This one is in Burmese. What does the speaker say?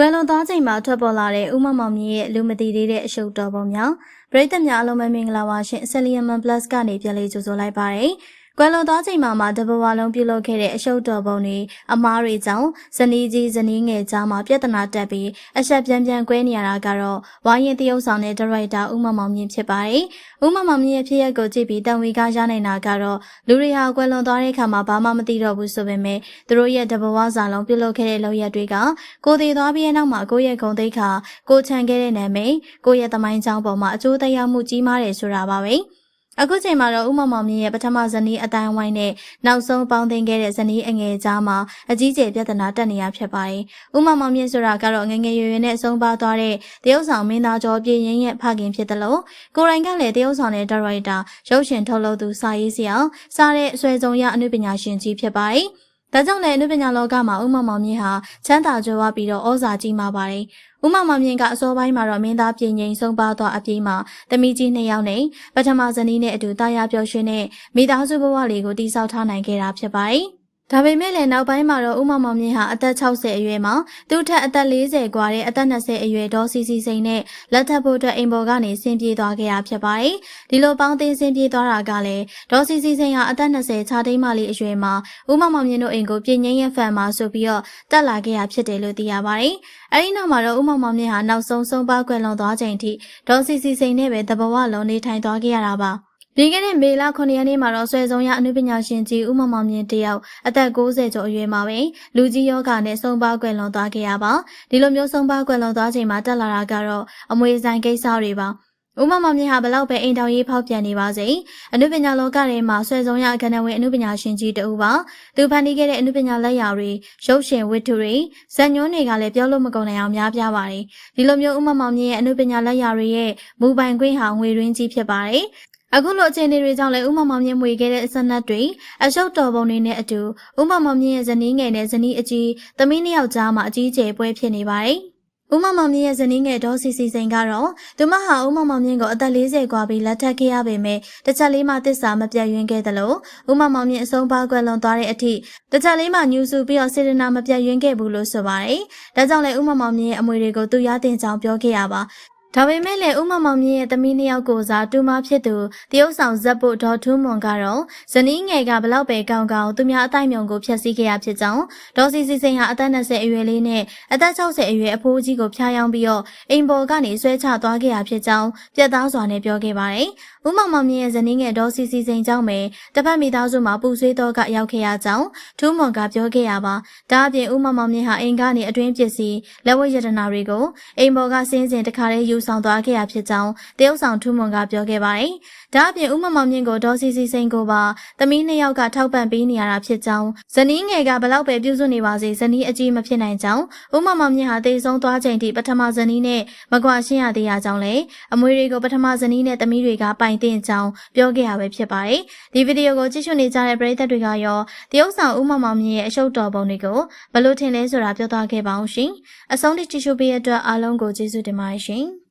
ကွယ်လွန်သွားချိန်မှာထွက်ပေါ်လာတဲ့ဥမမောင်မြင့်ရဲ့လူမသိသေးတဲ့အရှုပ်တော်ပုံများပရိသတ်များအလုံးမမင်္ဂလာပါရှင်ဆယ်လီယမန် plus ကနေပြန်လေးကြိုဆိုလိုက်ပါရယ် ကွယ်လွန်သွားချိန်မှာမှတဘဝလုံးပြုလုပ်ခဲ့တဲ့အရှုပ်တော်ပုံတွေအမားတွေကြောင့်ဇနီးကြီးဇနီးငယ်ကြားမှာပြဿနာတက်ပြီးအဆက်ပြန်ပြန်ကွဲနေရတာကတော့ဝိုင်းရင်တရုတ်ဆောင်တဲ့ဒရိုက်တာဥမမောင်မြင့်ဖြစ်ပါတယ်ဥမမောင်မြင့်ရဲ့ဖြစ်ရပ်ကိုကြည့်ပြီးတန်ဝေကရနိုင်တာကတော့လူတွေဟာကွယ်လွန်သွားတဲ့အခါမှာဘာမှမသိတော့ဘူးဆိုပေမဲ့သူတို့ရဲ့တဘဝစာလုံးပြုလုပ်ခဲ့တဲ့လုပ်ရက်တွေကကိုတည်သွားပြီးတဲ့နောက်မှာကိုယ့်ရဲ့ဂုဏ်သိက္ခာကိုချန်ခဲ့တဲ့နာမည်ကိုယ့်ရဲ့သမိုင်းကြောင်းပေါ်မှာအကျိုးသက်ရောက်မှုကြီးမားတယ်ဆိုတာပါပဲ အခုချိန်မှာတော့ဥမမောင်မြင့်ရဲ့ပထမဇနီးအတိုင်းဝိုင်းနဲ့နောက်ဆုံးပေါင်းသင်ခဲ့တဲ့ဇနီးအငယ်ကြားမှာအကြီးကျယ်ပြဿနာတက်နေရဖြစ်ပါတယ်။ဥမမောင်မြင့်ဆိုတာကတော့ငယ်ငယ်ရွယ်ရွယ်နဲ့အဆုံးပါသွားတဲ့တရုတ်ဆောင်မင်းသားကျော်ပြင်းရင်ရဲ့ဖခင်ဖြစ်တယ်လို့ကိုရိုင်းကလည်းတရုတ်ဆောင်တဲ့ဒါရိုက်တာရုပ်ရှင်ထုတ်လုပ်သူစာရေးဆရာစားတဲ့အဆွဲဆုံးရအနုပညာရှင်ကြီးဖြစ်ပါတယ်။ ဒါကြောင့်လည်းအနုပညာလောကမှာဥမမောင်မြင့်ဟာချမ်းသာကြွယ်ဝပြီးတော့ဩဇာကြီးမာပါတယ်။ဥမမောင်မြင့်ကအစောပိုင်းမှာတော့မင်းသားပြင်ငိန်ဆုံးပါသွားအပြေးမှာသမီးကြီးနှစ်ယောက်နဲ့ပထမဇနီးနဲ့အတူတာယာပျော်ရွှင်တဲ့မိသားစုဘဝလေးကိုတည်ဆောက်ထားနိုင်ခဲ့တာဖြစ်ပါတယ်။ ဒါပေမဲ့လည်းနောက်ပိုင်းမှာတော့ဥမမောင်မြင့်ဟာအသက်60အရွယ်မှာသူ့ထက်အသက်40กว่าတဲ့အသက်20အရွယ်ဒေါ်စီစီစိန်နဲ့လက်ထပ်ဖို့အတွက်အိမ်ပေါ်ကနေဆင်းပြေးသွားခဲ့တာဖြစ်ပါတယ်။ဒီလိုပေါင်းသိဆင်းပြေးသွားတာကလည်းဒေါ်စီစီစိန်ဟာအသက်20ခြားတိမ်မလေးအရွယ်မှာဥမမောင်မြင့်တို့အိမ်ကိုပြင်ငင်းရဖန်မှာဆိုပြီးတော့တက်လာခဲ့ရဖြစ်တယ်လို့သိရပါတယ်။အဲဒီနောက်မှာတော့ဥမမောင်မြင့်ဟာနောက်ဆုံးဆုံးပါကွယ်လွန်သွားချိန်ထိဒေါ်စီစီစိန်နဲ့ပဲတဘဝလုံးနေထိုင်သွားခဲ့ရတာပါ။ ပြီးခဲ့တဲ့မေလ9ရက်နေ့မှာတော့ဆွေဆုံးရအနုပညာရှင်ကြီးဦးမမောင်မြင့်တယောက်အသက်60ကျော်အရွယ်မှာပဲလူကြီးယောဂနဲ့ဆုံးပါကွယ်လွန်သွားခဲ့ရပါဒီလိုမျိုးဆုံးပါကွယ်လွန်သွားချိန်မှာတက်လာတာကတော့အမွေဆိုင်ကိစ္စတွေပါဦးမမောင်မြင့်ဟာဘလောက်ပဲအိမ်တော်ရေးဖောက်ပြန်နေပါစေအနုပညာလောကထဲမှာဆွေဆုံးရအခမ်းအနားဝင်အနုပညာရှင်ကြီးတူပါသူဖန်တီးခဲ့တဲ့အနုပညာလက်ရာတွေရုပ်ရှင်ဝတ္ထုတွေဇာညွှန်းတွေကလည်းပြောလို့မကုန်နိုင်အောင်များပြားပါတယ်ဒီလိုမျိုးဦးမမောင်မြင့်ရဲ့အနုပညာလက်ရာတွေရဲ့မူပိုင်ခွင့်ဟာငွေရင်းကြီးဖြစ်ပါတယ် အခုလိုအခြေအနေတွေကြောင့်လည်းဥမမောင်မြင့်မွေခဲ့တဲ့အစနတ်တွေအရှုပ်တော်ပုံတွေနဲ့အတူဥမမောင်မြင့်ရဲ့ဇနီးငယ်နဲ့ဇနီးအကြီးသမီးနှစ်ယောက်ကြားမှာအကြီးကျယ်ပွဲဖြစ်နေပါတယ်။ဥမမောင်မြင့်ရဲ့ဇနီးငယ်ဒေါ်စီစီစိန်ကတော့သူမဟာဥမမောင်မြင့်ကိုအသက်40ကွာပြီးလက်ထပ်ခဲ့ရပေမဲ့တစ်ချက်လေးမှသစ္စာမပြတ်ယွင်းခဲ့သလိုဥမမောင်မြင့်အဆုံးပါကွယ်လွန်သွားတဲ့အထိတစ်ချက်လေးမှညူဆူပြီးတော့စေတနာမပြတ်ယွင်းခဲ့ဘူးလို့ဆိုပါတယ်။ဒါကြောင့်လည်းဥမမောင်မြင့်ရဲ့အမွေတွေကိုသူရတင်ကြောင်ပြောခဲ့ရပါ။ ဒါပေမဲ့လည်းဥမမောင်မြင့်ရဲ့သမီးနှစ်ယောက်ကိုစားတူမဖြစ်သူတရုတ်ဆောင်ဇက်ဖို့ဒေါ်ထူးမွန်ကတော့ဇနီးငယ်ကဘလောက်ပဲကောင်းကောင်းသူများအတိုင်းမြုံကိုဖျက်ဆီးခဲ့ရဖြစ်ကြောင်းဒေါ်စီစီစိန်ဟာအသက်20အရွယ်လေးနဲ့အသက်60အရွယ်အဖိုးကြီးကိုဖျားယောင်းပြီးတော့အိမ်ပေါ်ကနေဆွဲချသွားခဲ့ရဖြစ်ကြောင်းပြတ်သားစွာနဲ့ပြောခဲ့ပါတယ်။ဥမမောင်မြင့်ရဲ့ဇနီးငယ်ဒေါ်စီစီစိန်ကြောင့်ပဲတစ်ဖက်မိသားစုမှာပူဆွေးတော့ကရောက်ခဲ့ရကြောင်းထူးမွန်ကပြောခဲ့ရပါ။ဒါအပြင်ဥမမောင်မြင့်ဟာအိမ်ကနေအတွင်းပစ္စည်းလက်ဝတ်ရတနာတွေကိုအိမ်ပေါ်ကစင်းစင်တခါတည်းယူဆောင်သွားခဲ့ရဖြစ်ကြောင်းတရုတ်ဆောင်ထူးမွန်ကပြောခဲ့ပါတယ်။ဒါအပြင်ဦးမမောင်မြင့်ကိုဒေါ်စီစီစိန်ကိုပါသမီးနှစ်ယောက်ကထောက်ပံ့ပေးနေရတာဖြစ်ကြောင်းဇနီးငယ်ကဘလောက်ပဲပြုစုနေပါစေဇနီးအကြီးမဖြစ်နိုင်ကြောင်းဦးမမောင်မြင့်ဟာတေဆုံးသွားချိန်ထိပထမဇနီးနဲ့မကွာရှင်းရသေးရကြောင်းလည်းအမွေတွေကိုပထမဇနီးနဲ့သမီးတွေကပိုင်တင်ကြောင်းပြောခဲ့ရပဲဖြစ်ပါတယ်။ဒီဗီဒီယိုကိုကြည့်ရှုနေကြတဲ့ပရိသတ်တွေကရောတရုတ်ဆောင်ဦးမမောင်မြင့်ရဲ့အရှုပ်တော်ပုံတွေကိုဘလို့ထင်လဲဆိုတာပြောသွားခဲ့ပါအောင်ရှင်။အဆုံးထိကြည့်ရှုပေးတဲ့အတွက်အားလုံးကိုကျေးဇူးတင်ပါတယ်ရှင်။